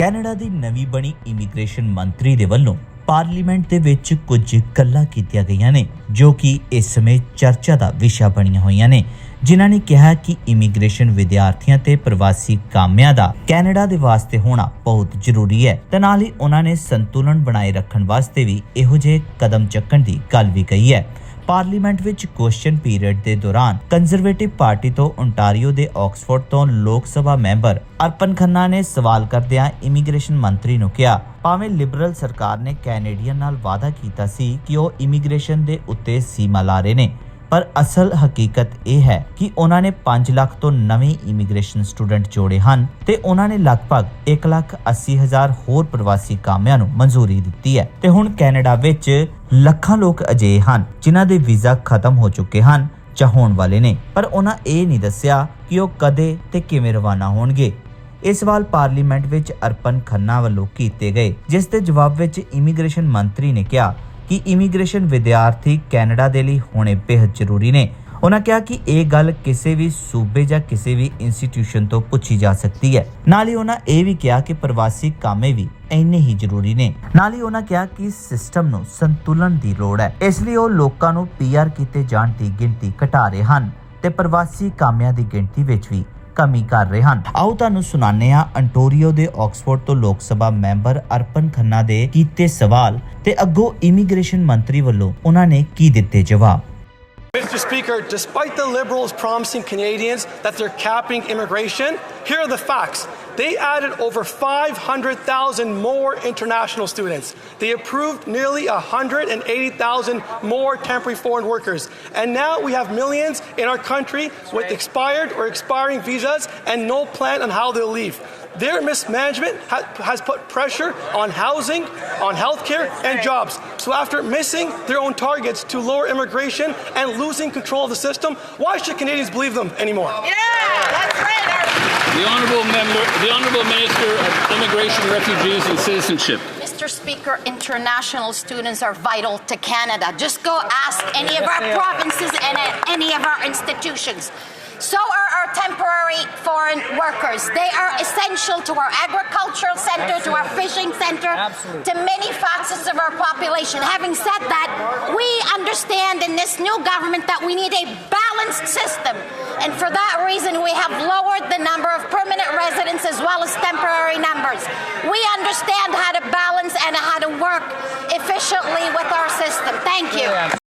Canada ਦੀ ਨਵੀਂ ਬਣੀ immigration ਮੰਤਰੀ ਦੇ ਵੱਲੋਂ ਪਾਰਲੀਮੈਂਟ ਦੇ ਵਿੱਚ ਕੁਝ ਗੱਲਾਂ ਕੀਤੀਆਂ ਗਈਆਂ ਨੇ, ਜੋ ਕਿ ਇਸ ਸਮੇਂ ਚਰਚਾ ਦਾ ਵਿਸ਼ਾ ਬਣੀਆਂ ਹੋਈਆਂ ਨੇ। ਜਿਨ੍ਹਾਂ ਨੇ ਕਿਹਾ ਕਿ ਇਮੀਗ੍ਰੇਸ਼ਨ ਵਿਦਿਆਰਥੀਆਂ ਤੇ ਪ੍ਰਵਾਸੀ ਕਾਮਿਆਂ ਦਾ ਕੈਨੇਡਾ ਦੇ ਵਾਸਤੇ ਹੋਣਾ ਬਹੁਤ ਜ਼ਰੂਰੀ ਹੈ। ਤੇ ਨਾਲ ਹੀ ਉਹਨਾਂ ਨੇ ਸੰਤੁਲਨ ਬਣਾਏ ਰੱਖਣ ਵਾਸਤੇ ਵੀ ਇਹੋ ਜਿਹੇ ਕਦਮ ਚੱਕਣ ਦੀ ਗੱਲ ਵੀ ਕਹੀ ਹੈ। ਪਾਰਲੀਮੈਂਟ ਵਿੱਚ ਕੁਐਸਚਨ ਪੀਰੀਅਡ ਦੇ ਦੌਰਾਨ ਕੰਜ਼ਰਵੇਟਿਵ ਪਾਰਟੀ ਤੋਂ ਓਨਟਾਰੀਓ ਦੇ ਆਕਸਫੋਰਡ ਤੋਂ ਲੋਕ ਸਭਾ ਮੈਂਬਰ ਅਰਪਨ ਖੰਨਾ ਨੇ ਸਵਾਲ ਕਰਦਿਆਂ ਇਮੀਗ੍ਰੇਸ਼ਨ ਮੰਤਰੀ ਨੂੰ ਕਿਹਾ, ਭਾਵੇਂ ਲਿਬਰਲ ਸਰਕਾਰ ਨੇ ਕੈਨੇਡੀਅਨ ਨਾਲ ਵਾਅਦਾ ਕੀਤਾ ਸੀ ਕਿ ਉਹ ਇਮੀਗ੍ਰੇਸ਼ਨ ਦੇ ਉੱਤੇ ਸੀਮਾ ਲਾ ਰਹੇ ਨੇ ਪਰ ਅਸਲ ਹਕੀਕਤ ਇਹ ਹੈ ਕਿ ਉਹਨਾਂ ਨੇ 5 ਲੱਖ ਤੋਂ ਨਵੇਂ ਇਮੀਗ੍ਰੇਸ਼ਨ ਸਟੂਡੈਂਟ ਜੋੜੇ ਹਨ ਤੇ ਉਹਨਾਂ ਨੇ ਲਗਭਗ 1 ਲੱਖ 80 ਹਜ਼ਾਰ ਹੋਰ ਪ੍ਰਵਾਸੀ ਕਾਮਿਆਂ ਨੂੰ ਮਨਜ਼ੂਰੀ ਦਿੱਤੀ ਹੈ। ਤੇ ਹੁਣ ਕੈਨੇਡਾ ਵਿੱਚ ਲੱਖਾਂ ਲੋਕ ਅਜਿਹੇ ਹਨ ਜਿਨ੍ਹਾਂ ਦੇ ਵੀਜ਼ਾ ਖਤਮ ਹੋ ਚੁੱਕੇ ਹਨ ਜਾਂ ਹੋਣ ਵਾਲੇ ਨੇ। ਪਰ ਉਹਨਾਂ ਇਹ ਨਹੀਂ ਦੱਸਿਆ ਕਿ ਉਹ ਕਦੇ ਤੇ ਕਿਵੇਂ ਰਵਾਨਾ ਹੋਣਗੇ। ਇਹ ਸਵਾਲ ਪਾਰਲੀਮੈਂਟ ਵਿੱਚ ਅਰਪਨ ਖੰਨਾ ਵੱਲੋਂ ਕੀਤੇ ਗਏ, ਜਿਸ ਦੇ ਜਵਾਬ ਵਿੱਚ ਇਮੀਗ੍ਰੇਸ਼ਨ ਮੰਤਰੀ ਨੇ ਕਿਹਾ ਕਿ ਇਮੀਗ੍ਰੇਸ਼ਨ ਵਿਦਿਆਰਥੀ ਕੈਨੇਡਾ ਦੇ ਲਈ ਹੋਣੇ ਬੇहद ਜ਼ਰੂਰੀ ਨੇ। ਉਹਨਾਂ ਕਿਹਾ ਕਿ ਇਹ ਗੱਲ ਕਿਸੇ ਵੀ ਸੂਬੇ ਜਾਂ ਕਿਸੇ ਵੀ ਇੰਸਟੀਟਿਊਸ਼ਨ ਤੋਂ ਪੁੱਛੀ ਜਾ ਸਕਦੀ ਹੈ। ਨਾਲ ਹੀ ਉਹਨਾਂ ਇਹ ਵੀ ਕਿਹਾ ਕਿ ਪ੍ਰਵਾਸੀ ਕਾਮੇ ਵੀ ਇੰਨੇ ਹੀ ਜ਼ਰੂਰੀ ਨੇ। ਨਾਲ ਹੀ ਉਹਨਾਂ ਕਿਹਾ ਕਿ ਸਿਸਟਮ ਨੂੰ ਸੰਤੁਲਨ ਦੀ ਲੋੜ ਹੈ। ਇਸ ਲਈ ਉਹ ਲੋਕਾਂ ਨੂੰ ਪੀਆਰ ਕੀਤੇ ਜਾਣ ਦੀ ਗਿਣਤੀ ਘਟਾ ਰਹੇ ਹਨ ਤੇ ਪ੍ਰਵਾਸੀ ਕਾਮਿਆਂ ਦੀ ਗਿਣਤੀ ਵਿੱਚ ਵੀ ਕਮੀ ਕਰ ਰਹੇ ਹਨ ਆਓ ਤੁਹਾਨੂੰ ਸੁਣਾਉਂਦੇ ਹਾਂ ਅੰਟੋਰੀਓ ਦੇ ਆਕਸਫੋਰਡ ਤੋਂ ਲੋਕ ਸਭਾ ਮੈਂਬਰ ਅਰਪਨ ਖੰਨਾ ਦੇ ਕੀਤੇ ਸਵਾਲ ਤੇ ਅੱਗੋਂ ਇਮੀਗ੍ਰੇਸ਼ਨ ਮੰਤਰੀ ਵੱਲੋਂ ਉਹਨਾਂ ਨੇ ਕੀ ਦਿੱਤੇ ਜਵਾਬ Mr. Speaker, despite the Liberals promising Canadians that they're capping immigration, here are the facts. They added over 500,000 more international students. They approved nearly 180,000 more temporary foreign workers. And now we have millions in our country with expired or expiring visas and no plan on how they'll leave. Their mismanagement ha- has put pressure on housing, on healthcare, and jobs. So, after missing their own targets to lower immigration and losing control of the system, why should Canadians believe them anymore? Yeah, that's right. The Honourable Member, the Honourable Minister of Immigration, Refugees and Citizenship. Mr. Speaker, international students are vital to Canada. Just go ask any of our provinces and any of our institutions. So are our temporary foreign workers. They are essential to our agricultural centre, to our fishing centre, to many facets of our population. Having said that, we understand in this new government that we need a balanced system. And for that reason, we have lowered temporary numbers. We understand how to balance and how to work efficiently with our system. Thank you.